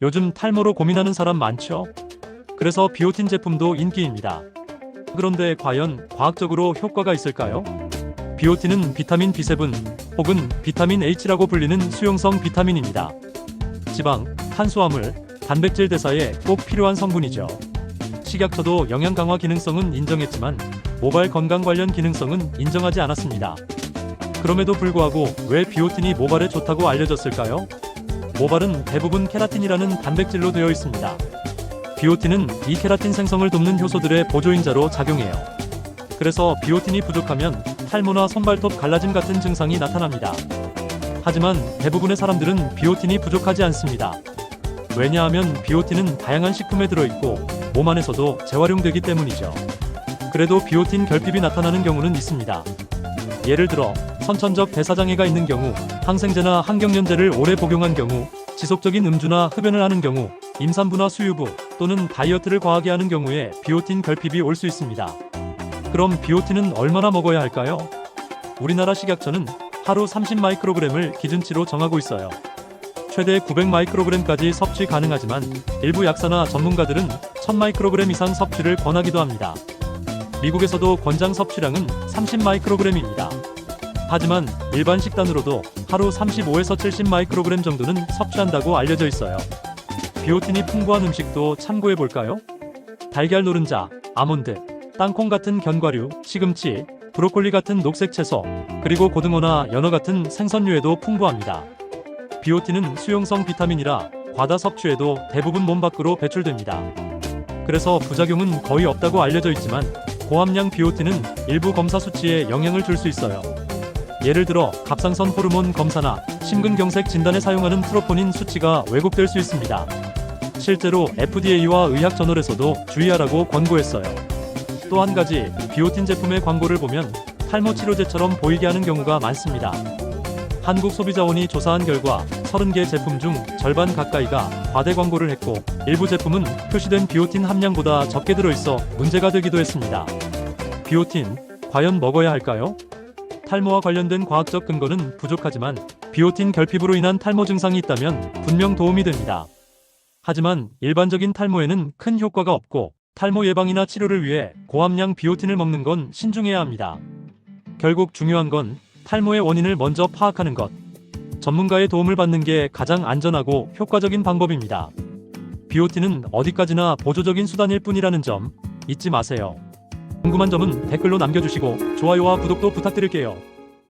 요즘 탈모로 고민하는 사람 많죠? 그래서 비오틴 제품도 인기입니다. 그런데 과연 과학적으로 효과가 있을까요? 비오틴은 비타민 B7 혹은 비타민 H라고 불리는 수용성 비타민입니다. 지방, 탄수화물, 단백질 대사에 꼭 필요한 성분이죠. 식약처도 영양 강화 기능성은 인정했지만 모발 건강 관련 기능성은 인정하지 않았습니다. 그럼에도 불구하고 왜 비오틴이 모발에 좋다고 알려졌을까요? 모발은 대부분 케라틴이라는 단백질로 되어 있습니다. 비오틴은 이 케라틴 생성을 돕는 효소들의 보조인자로 작용해요. 그래서 비오틴이 부족하면 탈모나 손발톱 갈라짐 같은 증상이 나타납니다. 하지만 대부분의 사람들은 비오틴이 부족하지 않습니다. 왜냐하면 비오틴은 다양한 식품에 들어있고 몸 안에서도 재활용되기 때문이죠. 그래도 비오틴 결핍이 나타나는 경우는 있습니다. 예를 들어 선천적 대사장애가 있는 경우, 항생제나 항경련제를 오래 복용한 경우, 지속적인 음주나 흡연을 하는 경우, 임산부나 수유부 또는 다이어트를 과하게 하는 경우에 비오틴 결핍이 올 수 있습니다. 그럼 비오틴은 얼마나 먹어야 할까요? 우리나라 식약처는 하루 30 마이크로그램을 기준치로 정하고 있어요. 최대 900 마이크로그램까지 섭취 가능하지만 일부 약사나 전문가들은 1000 마이크로그램 이상 섭취를 권하기도 합니다. 미국에서도 권장 섭취량은 30 마이크로그램입니다. 하지만 일반 식단으로도 하루 35에서 70 마이크로그램 정도는 섭취한다고 알려져 있어요. 비오틴이 풍부한 음식도 참고해 볼까요? 달걀 노른자, 아몬드, 땅콩 같은 견과류, 시금치, 브로콜리 같은 녹색 채소, 그리고 고등어나 연어 같은 생선류에도 풍부합니다. 비오틴은 수용성 비타민이라 과다 섭취에도 대부분 몸 밖으로 배출됩니다. 그래서 부작용은 거의 없다고 알려져 있지만 고함량 비오틴은 일부 검사 수치에 영향을 줄 수 있어요. 예를 들어 갑상선 호르몬 검사나 심근경색 진단에 사용하는 트로포닌 수치가 왜곡될 수 있습니다. 실제로 FDA와 의학 저널에서도 주의하라고 권고했어요. 또 한 가지 비오틴 제품의 광고를 보면 탈모 치료제처럼 보이게 하는 경우가 많습니다. 한국소비자원이 조사한 결과 30개 제품 중 절반 가까이가 과대 광고를 했고 일부 제품은 표시된 비오틴 함량보다 적게 들어있어 문제가 되기도 했습니다. 비오틴 과연 먹어야 할까요? 탈모와 관련된 과학적 근거는 부족하지만 비오틴 결핍으로 인한 탈모 증상이 있다면 분명 도움이 됩니다. 하지만 일반적인 탈모에는 큰 효과가 없고 탈모 예방이나 치료를 위해 고함량 비오틴을 먹는 건 신중해야 합니다. 결국 중요한 건 탈모의 원인을 먼저 파악하는 것. 전문가의 도움을 받는 게 가장 안전하고 효과적인 방법입니다. 비오틴은 어디까지나 보조적인 수단일 뿐이라는 점 잊지 마세요. 궁금한 점은 댓글로 남겨주시고 좋아요와 구독도 부탁드릴게요.